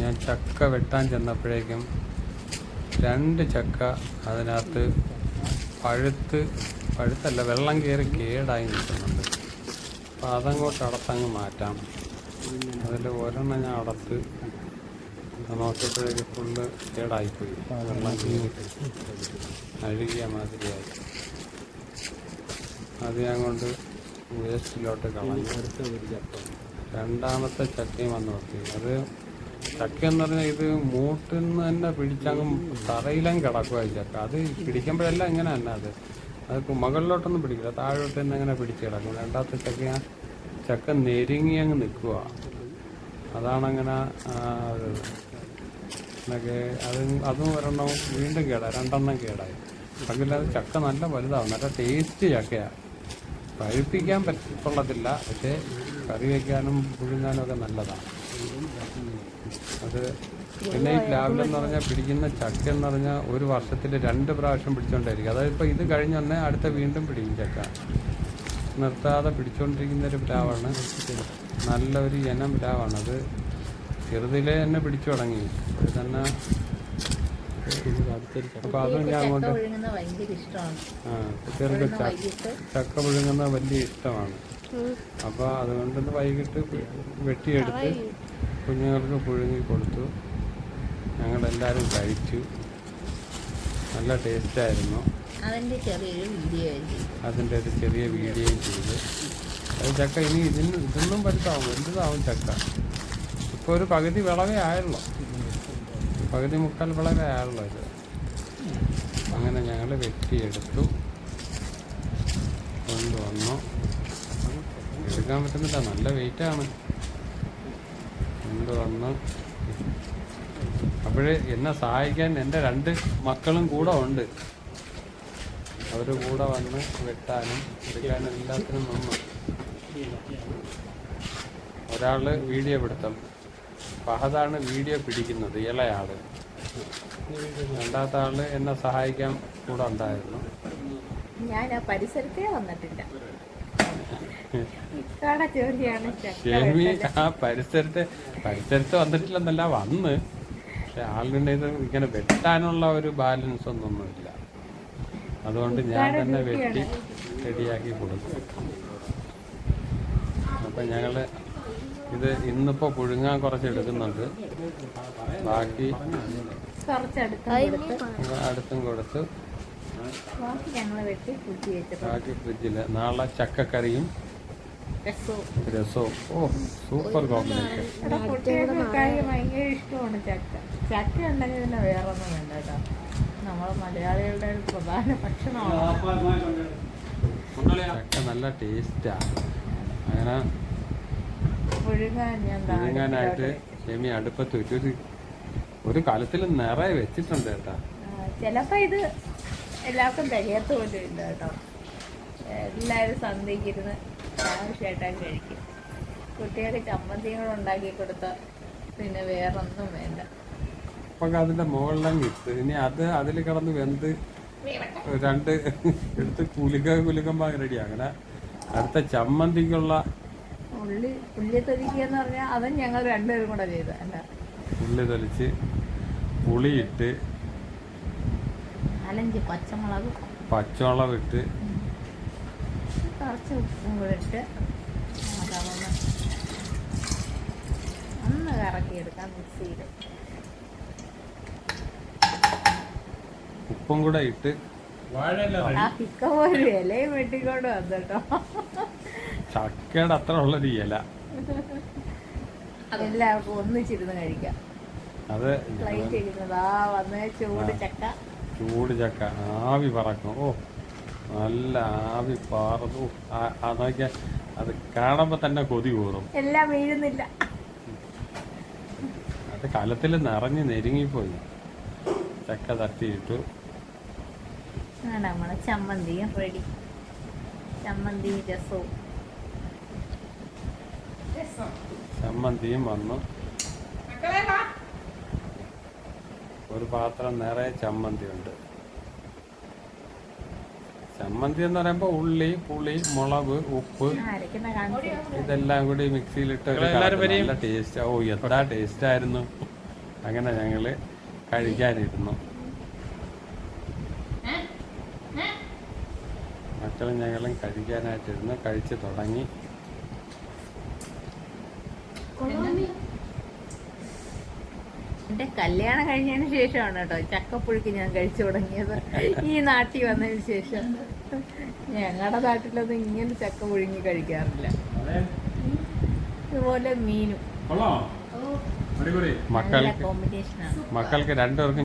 ഞാൻ ചക്ക വെട്ടാൻ ചെന്നപ്പോഴേക്കും രണ്ട് ചക്ക അതിനകത്ത് പഴുത്ത് പഴുത്തല്ല വെള്ളം കയറി കേടായി നിൽക്കുന്നുണ്ട്. അപ്പോൾ അതങ്ങോട്ട് അടത്തങ്ങ് മാറ്റാം. അതിൽ ഒരെണ്ണം ഞാൻ അടത്ത് നോക്കിയപ്പോഴേക്ക് ഫുള്ള് കേടായിപ്പോയി. വെള്ളം കീറിട്ട് അഴുകിയ മാതിരിയായി. അത് ഞാൻ കൊണ്ട് വേസ്റ്റിലോട്ട് കളഞ്ഞു. രണ്ടാമത്തെ ചക്കയും വന്ന് നോക്കി. അത് ചക്ക എന്ന് പറഞ്ഞാൽ ഇത് മൂട്ടിൽ നിന്ന് തന്നെ പിടിച്ചങ്ങ് തറയിലും കിടക്കുക ഈ ചക്ക. അത് പിടിക്കുമ്പോഴല്ല ഇങ്ങനെ തന്നെ അത്. അത് മുകളിലോട്ടൊന്നും പിടിക്കില്ല. താഴോട്ട് തന്നെ അങ്ങനെ പിടിച്ച് കിടക്കും. രണ്ടാമത്തെ ചക്ക ചക്ക നെരുങ്ങി അങ്ങ് നിൽക്കുക അതാണങ്ങനെ എന്നൊക്കെ അത് അതും ഒരെണ്ണം വീണ്ടും കേടായി. രണ്ടെണ്ണം കേടായി. പക്ഷേ അത് ചക്ക നല്ല വലുതാവും. നല്ല ടേസ്റ്റ് ചക്കയാണ് പഴുപ്പിക്കാൻ കൊള്ളത്തില്ല. പക്ഷേ കറി വയ്ക്കാനും പുഴുങ്ങാനും ഒക്കെ നല്ലതാണ് അത് പിന്നെ ഈ പ്ലാവിൽ എന്ന് പറഞ്ഞാൽ പിടിക്കുന്ന ചക്ക എന്ന് പറഞ്ഞാൽ ഒരു വർഷത്തിൽ രണ്ട് പ്രാവശ്യം പിടിച്ചോണ്ടായിരിക്കും. അതായത് ഇപ്പോൾ ഇത് കഴിഞ്ഞ് തന്നെ അടുത്ത വീണ്ടും പിടിക്കും ചക്ക. നിർത്താതെ പിടിച്ചുകൊണ്ടിരിക്കുന്ന ഒരു പ്ലാവാണ് നല്ലൊരു ഇനം പ്ലാവാണ് അത് ചെറുതിലെ തന്നെ പിടിച്ചു തുടങ്ങി. അത് തന്നെ അപ്പോൾ അതും ഞാൻ ഇഷ്ടമാണ്. ആ കുട്ടികൾക്ക് ചക്ക വൈകിട്ട്. പുഴുങ്ങുന്നത് വലിയ ഇഷ്ടമാണ്. അപ്പോൾ അതുകൊണ്ടൊന്ന് വൈകിട്ട് വെട്ടിയെടുത്ത് കുഞ്ഞുങ്ങൾക്ക് പുഴുങ്ങി കൊടുത്തു ഞങ്ങളെല്ലാവരും കഴിച്ചു. നല്ല ടേസ്റ്റായിരുന്നു. ചെറിയൊരു വീഡിയോ അതിന്റെ ഒരു ചെറിയ വീഡിയോയും ചെയ്തു. അത് ചക്ക ഇനി ഇതിന് ഇതൊന്നും പറ്റാവും വലുതാവും ചക്ക. ഇപ്പോൾ ഒരു പകുതി വിളവേ ആയുള്ളൂ. പകുതി മുക്കാൽ വിളവേ ആയുള്ളൂ ഇത്. അങ്ങനെ ഞങ്ങൾ വെട്ടിയെടുത്തു. കൊണ്ടുവന്നു. എടുക്കാൻ പറ്റുന്നില്ല. നല്ല വെയിറ്റാണ്. കൊണ്ടുവന്ന് അപ്പോഴേ എന്നെ സഹായിക്കാൻ എന്റെ രണ്ട് മക്കളും കൂടെ ഉണ്ട്. അവർ കൂടെ വന്ന് വെട്ടാനും എടുക്കാനും എല്ലാത്തിനും വന്നു ഒരാൾ വീഡിയോ പിടുത്തം. ഫഹദാണ് വീഡിയോ പിടിക്കുന്നത് ഇളയാൾ. രണ്ടാമത്തെ ആൾ എന്നെ സഹായിക്കാൻ കൂടെ ഉണ്ടായിരുന്നു. ഞാൻ ആ പരിസരത്തേ വന്നിട്ടില്ല. ഷെമി. ആ പരിസരത്ത് പരിസരത്ത് വന്നിട്ടില്ലെന്നല്ല വന്ന്. പക്ഷെ ആളുടെ ഇത് ഇങ്ങനെ വെട്ടാനുള്ള ഒരു ബാലൻസ് ഒന്നൊന്നുമില്ല. അതുകൊണ്ട് ഞാൻ തന്നെ വെട്ടി റെഡിയാക്കി കൊടുക്കും അപ്പം ഞങ്ങൾ ഇത് ഇന്നിപ്പോ പുഴുങ്ങാൻ കുറച്ച് എടുക്കുന്നുണ്ട്. ബാക്കി അടുത്തും കൊടുത്ത്. ബാക്കി ഫ്രിഡ്ജിൽ നാളെ ചക്കക്കറിയും രസവും ഓ സൂപ്പർ കോമ്പിനേഷൻ. കുട്ടികൾക്കൊക്കെ ഭയങ്കര ഇഷ്ടമാണ് ചക്ക. ചക്ക ഉണ്ടെങ്കിൽ പിന്നെ വേറെ ഒന്നും വേണ്ട കേട്ടോ. നമ്മളെ മലയാളികളുടെ ഒരു പ്രധാന ഭക്ഷണമാണ്. ചക്ക നല്ല ടേസ്റ്റാ. അങ്ങനെ പുഴുങ്ങാനായിട്ട് ഷെമി അടുപ്പത്ത് വെച്ചു ഒരു കലത്തിൽ നിറയെ വെച്ചിട്ടുണ്ട് കേട്ടാ. ചിലപ്പോ ഇത് എല്ലാവർക്കും തികയത്ത് പോലും ഇല്ല കേട്ടോ. എല്ലാവരും സന്ധ്യയ്ക്ക് ഇരുന്ന് ആവശ്യമായിട്ടാണ് കഴിക്കും. കുട്ടികൾക്ക് ചമ്മന്തികൾ ഉണ്ടാക്കി കൊടുത്ത പിന്നെ വേറൊന്നും വേണ്ട. അപ്പൊ അതിന്റെ മുകളിലങ്ങ് ഇട്ട് ഇനി അത് അതിൽ കിടന്ന് വെന്ത് രണ്ട് എടുത്ത് കുലുക കുലുക്കുമ്പോ റെഡി. അങ്ങനെ അടുത്ത ചമ്മന്തിക്കുള്ള ഉള്ളി ഉള്ളി തൊലിക്കുക എന്ന് പറഞ്ഞാൽ അതും ഞങ്ങൾ രണ്ടുപേരും കൂടെ ചെയ്ത അല്ല. ഉള്ളി തൊലിച്ച് പുളിയിട്ട് നാലഞ്ച് പച്ചമുളക്. പച്ചമുളക് ഇട്ട് കുറച്ച് ഉപ്പും കൂടെ ഇട്ട് അതൊന്ന് ഒന്ന് കറക്കിയെടുക്കാം മിക്സിയിൽ ഉപ്പും കൂടെ ഇട്ട് ആ. പിക്ക പോലും ഇലയും വെട്ടിക്കൊണ്ട് വന്നു കേട്ടോ ചക്കയുടെ അത്ര ഉള്ളൊരു ഇല. എല്ലാവർക്കും ഒന്നിച്ചിരുന്ന് കഴിക്കാം. അത് ഫ്ലൈറ്റ് ഇരിക്കുന്നത് ആ വന്ന് ചൂട് ചക്ക. ചൂട് ചക്ക. ആവി പറക്കും. ഓ നല്ല ആവി പാറുന്നു. അതൊക്കെ അത് കാണുമ്പോ തന്നെ കൊതി കൂറും എല്ലാം വീഴുന്നില്ല. അത് കലത്തിൽ നിറഞ്ഞു നെരുങ്ങിപ്പോയി ചക്ക തട്ടിയിട്ടു. നമ്മളെ ചമ്മന്തിയും റെഡി. ചമ്മന്തിയും രസവും. ചമ്മന്തിയും വന്നു. ഒരു പാത്രം നിറയെ ചമ്മന്തി ഉണ്ട് ചമ്മന്തി എന്ന് പറയുമ്പോൾ ഉള്ളി പുളി മുളക് ഉപ്പ്. ഇതെല്ലാം കൂടി മിക്സിയിലിട്ട് നല്ല ടേസ്റ്റ് ഓ എന്താ ടേസ്റ്റ് ആയിരുന്നു? അങ്ങനെ ഞങ്ങൾ കഴിക്കാനിരുന്നു. മക്കളും ഞങ്ങളും കഴിക്കാനായിട്ടിരുന്നു. കഴിച്ചു തുടങ്ങി. എന്റെ കല്യാണം കഴിഞ്ഞതിന് ശേഷമാണ് കേട്ടോ ചക്കപ്പുഴുക്ക് ഞാൻ കഴിച്ചു തുടങ്ങിയത്. ഈ നാട്ടിൽ വന്നതിന് ശേഷം. ഞങ്ങളുടെ നാട്ടിലൊന്നും ഇങ്ങനെ ചക്ക പുഴുങ്ങി കഴിക്കാറില്ല. ഇതുപോലെ മീനും. മക്കൾക്ക് രണ്ടുപേർക്കും